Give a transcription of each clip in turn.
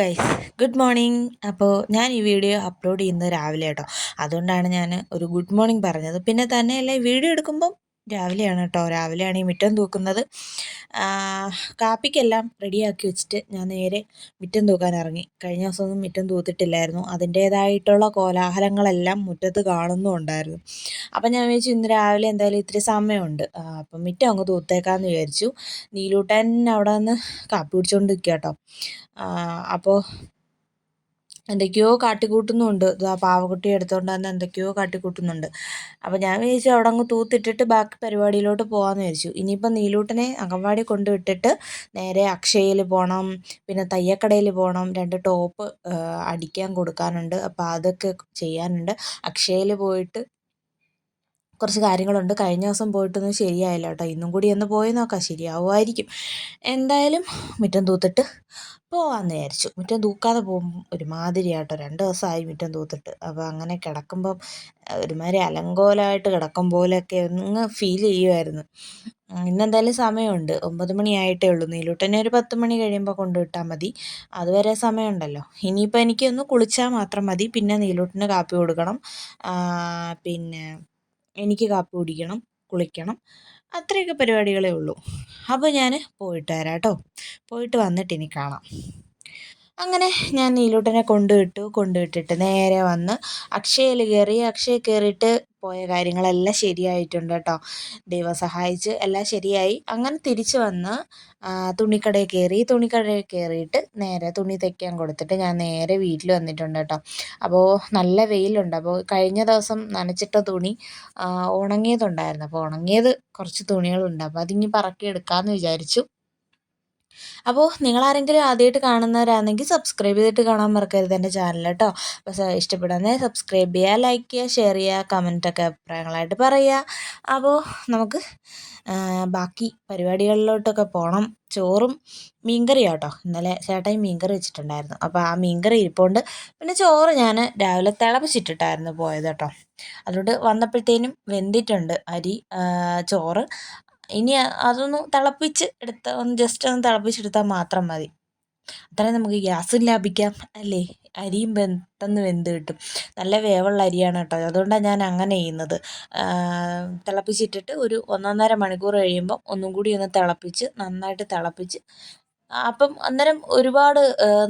Guys good morning അപ്പോൾ ഞാൻ ഈ വീഡിയോ അപ്ലോഡ് ചെയ്യുന്നത് രാവിലെ കേട്ടോ അതുകൊണ്ടാണ് ഞാൻ ഒരു ഗുഡ് മോർണിംഗ് പറഞ്ഞത്. പിന്നെ തന്നെയല്ല വീഡിയോ എടുക്കുമ്പം രാവിലെയാണ് കേട്ടോ. രാവിലെയാണ് ഈ മുറ്റം തൂക്കുന്നത്. കാപ്പിക്കെല്ലാം റെഡിയാക്കി വെച്ചിട്ട് ഞാൻ നേരെ മുറ്റം തൂക്കാൻ ഇറങ്ങി. കഴിഞ്ഞ ദിവസമൊന്നും മുറ്റം തൂത്തിട്ടില്ലായിരുന്നു. അതിന്റേതായിട്ടുള്ള കോലാഹലങ്ങളെല്ലാം മുറ്റത്ത് കാണുന്നുണ്ടായിരുന്നു അപ്പം ഞാൻ വിചാരിച്ചു ഇന്ന് രാവിലെ എന്തായാലും ഇത്തിരി സമയമുണ്ട്. അപ്പം മുറ്റം അങ്ങ് തൂത്തേക്കാന്ന് വിചാരിച്ചു. നീലൂട്ടൻ അവിടെ നിന്ന് കാപ്പി കുടിച്ചുകൊണ്ട് നിൽക്കുക കേട്ടോ അപ്പോൾ എന്തൊക്കെയോ കാട്ടിക്കൂട്ടുന്നുണ്ട്. ആ പാവക്കുട്ടി എടുത്തുകൊണ്ട് തന്നെ എന്തൊക്കെയോ കാട്ടിക്കൂട്ടുന്നുണ്ട്. അപ്പോൾ ഞാൻ വിചാരിച്ചു അവിടെ അങ്ങ് തൂത്തിട്ടിട്ട് ബാക്കി പരിപാടിയിലോട്ട് പോകാമെന്ന് വിചാരിച്ചു. ഇനിയിപ്പോൾ നീലൂട്ടനെ അംഗൻവാടി കൊണ്ടുവിട്ടിട്ട് നേരെ അക്ഷയയിൽ പോകണം പിന്നെ തയ്യക്കടയിൽ പോകണം രണ്ട് ടോപ്പ് അടിക്കാൻ കൊടുക്കാനുണ്ട്. അപ്പോൾ അതൊക്കെ ചെയ്യാനുണ്ട്. അക്ഷയയിൽ പോയിട്ട് കുറച്ച് കാര്യങ്ങളുണ്ട്. കഴിഞ്ഞ ദിവസം പോയിട്ടൊന്നും ശരിയായില്ല കേട്ടോ. ഇന്നും കൂടി ഒന്ന് പോയി നോക്കാം. ശരിയാവുമായിരിക്കും. എന്തായാലും മുറ്റം തൂത്തിട്ട് പോവാമെന്ന് വിചാരിച്ചു. മുറ്റം തൂക്കാതെ പോകുമ്പം ഒരുമാതിരിയാട്ടോ രണ്ട് ദിവസമായി മുറ്റം തൂത്തിട്ട്. അപ്പോൾ അങ്ങനെ കിടക്കുമ്പം ഒരുമാതിരി അലങ്കോലമായിട്ട് കിടക്കും പോലെയൊക്കെ ഒന്ന് ഫീൽ ചെയ്യുമായിരുന്നു ഇന്നെന്തായാലും സമയമുണ്ട്. ഒമ്പത് മണിയായിട്ടേ ഉള്ളൂ. നീലൂട്ടനെ ഒരു പത്ത് മണി കഴിയുമ്പോൾ കൊണ്ടുവിട്ടാൽ മതി. അതുവരെ സമയമുണ്ടല്ലോ. ഇനിയിപ്പോൾ എനിക്കൊന്ന് കുളിച്ചാൽ മാത്രം മതി. പിന്നെ നീലൂട്ടിന് കാപ്പി കൊടുക്കണം. പിന്നെ എനിക്ക് കാപ്പി കുടിക്കണം കുളിക്കണം അത്രയൊക്കെ പരിപാടികളേ ഉള്ളൂ. അപ്പോൾ ഞാൻ പോയിട്ട് വരാം കേട്ടോ. പോയിട്ട് വന്നിട്ട് ഇനി കാണാം. അങ്ങനെ ഞാൻ നീലൂട്ടനെ കൊണ്ടുവിട്ടു. കൊണ്ടുവിട്ടിട്ട് നേരെ വന്ന് അക്ഷയയിൽ കയറി. അക്ഷയ കയറിയിട്ട് പോയ കാര്യങ്ങളെല്ലാം ശരിയായിട്ടുണ്ട് കേട്ടോ. ദൈവം സഹായിച്ച് എല്ലാം ശരിയായി. അങ്ങനെ തിരിച്ചു വന്ന് തുണിക്കടയിൽ കയറി. തുണിക്കടയിൽ കയറിയിട്ട് നേരെ തുണി തയ്ക്കാൻ കൊടുത്തിട്ട് ഞാൻ നേരെ വീട്ടിൽ വന്നിട്ടുണ്ട് കേട്ടോ. അപ്പോൾ നല്ല വെയിലുണ്ട്. അപ്പോൾ കഴിഞ്ഞ ദിവസം നനച്ചിട്ട തുണി ഉണങ്ങിയതുണ്ടായിരുന്നു. അപ്പോൾ ഉണങ്ങിയത് കുറച്ച് തുണികളുണ്ട്. അപ്പോൾ അതിങ്ങി പറക്കി എടുക്കാമെന്ന് വിചാരിച്ചു. അപ്പോൾ നിങ്ങളാരെങ്കിലും ആദ്യമായിട്ട് കാണുന്നവരാണെങ്കിൽ സബ്സ്ക്രൈബ് ചെയ്തിട്ട് കാണാൻ മറക്കരുത് എന്റെ ചാനൽ കേട്ടോ അപ്പോൾ ഇഷ്ടപ്പെടുന്നേ സബ്സ്ക്രൈബ് ചെയ്യുക ലൈക്ക് ചെയ്യുക ഷെയർ ചെയ്യുക കമന്റൊക്കെ അഭിപ്രായങ്ങളായിട്ട് പറയുക. അപ്പോൾ നമുക്ക് ബാക്കി പരിപാടികളിലോട്ടൊക്കെ പോകണം ചോറും മീൻകറി കേട്ടോ ഇന്നലെ ചേട്ടായി മീൻകറി വെച്ചിട്ടുണ്ടായിരുന്നു. അപ്പോൾ ആ മീൻകറി ഇരിപ്പോണ്ട്. പിന്നെ ചോറ് ഞാൻ രാവിലെ തിളപ്പിച്ചിട്ടിട്ടായിരുന്നു പോയത് കേട്ടോ അതുകൊണ്ട് വന്നപ്പോഴത്തേനും വെന്തിട്ടുണ്ട് അരി ചോറ്. ഇനി അതൊന്ന് തിളപ്പിച്ച് എടുത്ത ഒന്ന് ജസ്റ്റ് ഒന്ന് തിളപ്പിച്ചെടുത്താൽ മാത്രം മതി. അത്രയും നമുക്ക് ഗ്യാസും ലാഭിക്കാം അല്ലേ? അരിയും പെട്ടെന്ന് വെന്ത് കിട്ടും. നല്ല വേവുള്ള അരിയാണ് കേട്ടോ. അതുകൊണ്ടാണ് ഞാൻ അങ്ങനെ ചെയ്യുന്നത്. തിളപ്പിച്ചിട്ടിട്ട് ഒരു ഒന്നൊന്നര മണിക്കൂർ കഴിയുമ്പം ഒന്നും കൂടി ഒന്ന് തിളപ്പിച്ച് നന്നായിട്ട് തിളപ്പിച്ച് അപ്പം അന്നേരം ഒരുപാട്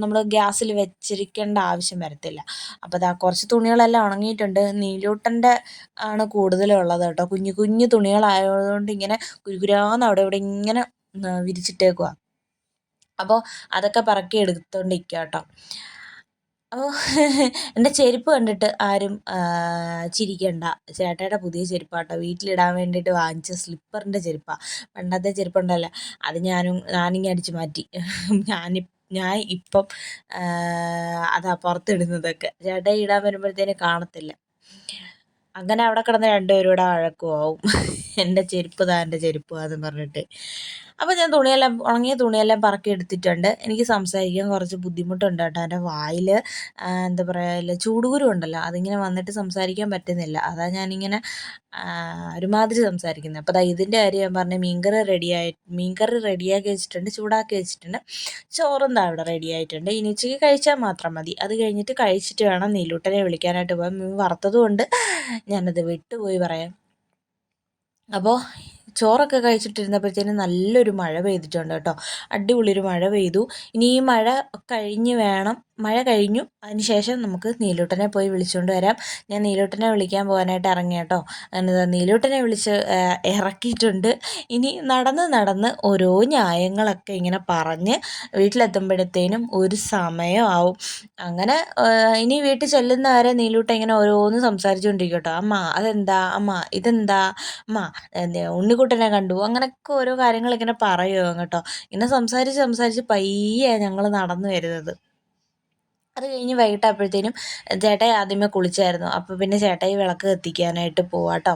നമ്മൾ ഗ്യാസിൽ വെച്ചിരിക്കേണ്ട ആവശ്യം വരത്തില്ല. അപ്പം ദാ കുറച്ച് തുണികളെല്ലാം ഉണങ്ങിയിട്ടുണ്ട്. നീലൂട്ടന്റെ ആണ് കൂടുതലുള്ളത് കേട്ടോ. കുഞ്ഞു കുഞ്ഞു തുണികളായതുകൊണ്ട് ഇങ്ങനെ കുരുകുരാന്ന് അവിടെ ഇവിടെ ഇങ്ങനെ വിരിച്ചിട്ടേക്കുവാ. അപ്പോൾ അതൊക്കെ പറക്കി എടുത്തോണ്ടിരിക്കുക കേട്ടോ. അപ്പോൾ എന്റെ ചെരുപ്പ് കണ്ടിട്ട് ആരും ചിരിക്കണ്ട. ചേട്ടായിയുടെ പുതിയ ചെരുപ്പാട്ടോ. വീട്ടിലിടാൻ വേണ്ടിയിട്ട് വാങ്ങിച്ച സ്ലിപ്പറിന്റെ ചെരുപ്പാണ് പണ്ടത്തെ ചെരുപ്പുണ്ടല്ലോ. അത് ഞാനും ഞാനിങ്ങനെ അടിച്ച് മാറ്റി. ഞാനി ഞാൻ ഇപ്പം അതാ പുറത്തിടുന്നതൊക്കെ. ചേട്ടായി ഇടാൻ വരുമ്പോഴത്തേന് കാണത്തില്ല. അങ്ങനെ അവിടെ കിടന്ന് രണ്ടുപേരും കൂടെ വഴക്കുമാവും എന്റെ ചെരുപ്പ് താ എന്റെ ചെരുപ്പ് എന്ന് പറഞ്ഞിട്ട്. അപ്പോൾ ഞാൻ തുണിയെല്ലാം ഉണങ്ങിയ തുണിയെല്ലാം പറക്കി എടുത്തിട്ടുണ്ട്. എനിക്ക് സംസാരിക്കാൻ കുറച്ച് ബുദ്ധിമുട്ടുണ്ട് കേട്ടോ. എന്റെ വായിൽ എന്താ പറയുക ചൂടുകുരു ഉണ്ടല്ലോ. അതിങ്ങനെ വന്നിട്ട് സംസാരിക്കാൻ പറ്റുന്നില്ല. അതാ ഞാനിങ്ങനെ ഒരുമാതിരി സംസാരിക്കുന്നത്. അപ്പോൾ ദാ ഇതിന്റെ കാര്യം ഞാൻ പറഞ്ഞ മീൻകറി റെഡിയായി മീൻകറി റെഡിയാക്കി വെച്ചിട്ടുണ്ട് ചൂടാക്കി വെച്ചിട്ടുണ്ട്. ചോറും ദാ ഇവിടെ റെഡി ആയിട്ടുണ്ട്. ഇനി ഉച്ചയ്ക്ക് കഴിച്ചാൽ മാത്രം മതി. അത് കഴിഞ്ഞിട്ട് കഴിച്ചിട്ട് വേണം നീലൂട്ടനെ വിളിക്കാനായിട്ട് പോകാൻ. മീൻ വറുത്തതുകൊണ്ട് ഞാനത് വിട്ടുപോയി പറയാം. അപ്പോൾ ചോറൊക്കെ കഴിച്ചിട്ടിരുന്നപ്പോഴത്തേനും നല്ലൊരു മഴ പെയ്തിട്ടുണ്ട് കേട്ടോ. അടിപൊളി ഒരു മഴ പെയ്തു. ഇനി ഈ മഴ കഴിഞ്ഞ് വേണം മഴ കഴിഞ്ഞു. അതിനുശേഷം നമുക്ക് നീലൂട്ടനെ പോയി വിളിച്ചുകൊണ്ട് വരാം. ഞാൻ നീലൂട്ടനെ വിളിക്കാൻ പോകാനായിട്ട് ഇറങ്ങി കേട്ടോ. അങ്ങനെ നീലൂട്ടനെ വിളിച്ച് ഇറക്കിയിട്ടുണ്ട്. ഇനി നടന്ന് നടന്ന് ഓരോ ന്യായങ്ങളൊക്കെ ഇങ്ങനെ പറഞ്ഞ് വീട്ടിലെത്തുമ്പോഴത്തേനും ഒരു സമയമാവും. അങ്ങനെ ഇനി വീട്ടിൽ ചെല്ലുന്നവരെ നീലൂട്ട ഇങ്ങനെ ഓരോന്ന് സംസാരിച്ചുകൊണ്ടിരിക്കട്ടോ കേട്ടോ. അമ്മ അതെന്താ? അമ്മ ഇതെന്താ? അമ്മ ഉണ്ണിക്കുട്ടനെ കണ്ടു. അങ്ങനെയൊക്കെ ഓരോ കാര്യങ്ങളിങ്ങനെ പറയുമോ കേട്ടോ. ഇങ്ങനെ സംസാരിച്ച് സംസാരിച്ച് പയ്യെ ഞങ്ങൾ നടന്നു വരുന്നത്. അത് കഴിഞ്ഞ് വൈകിട്ടപ്പോഴത്തേനും ചേട്ടായി ആദ്യമേ കുളിച്ചായിരുന്നു. അപ്പോൾ പിന്നെ ചേട്ടായി വിളക്ക് കത്തിക്കാനായിട്ട് പോവാട്ടോ.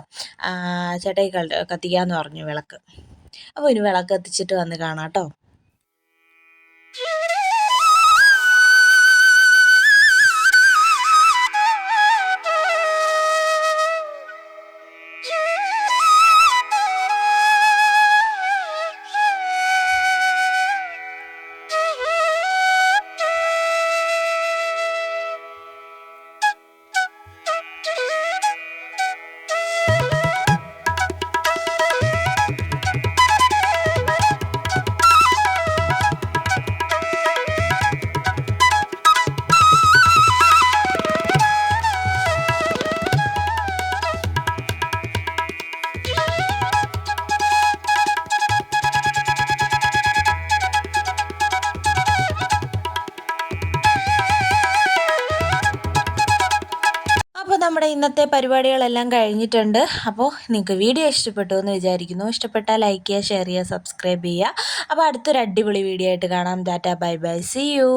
ചേട്ടായി കത്തിക്കാമെന്ന് പറഞ്ഞു വിളക്ക്. അപ്പോൾ ഇനി വിളക്ക് കത്തിച്ചിട്ട് വന്ന് കാണാം കേട്ടോ ഇന്നത്തെ പരിപാടികളെല്ലാം കഴിഞ്ഞിട്ടുണ്ട്. അപ്പോൾ നിങ്ങൾക്ക് വീഡിയോ ഇഷ്ടപ്പെട്ടു എന്ന് വിചാരിക്കുന്നു. ഇഷ്ടപ്പെട്ടാൽ ലൈക്ക് ചെയ്യുക ഷെയർ ചെയ്യുക സബ്സ്ക്രൈബ് ചെയ്യുക. അപ്പോൾ അടുത്തൊരു അടിപൊളി വീഡിയോ ആയിട്ട് കാണാം. Tata bye bye. See you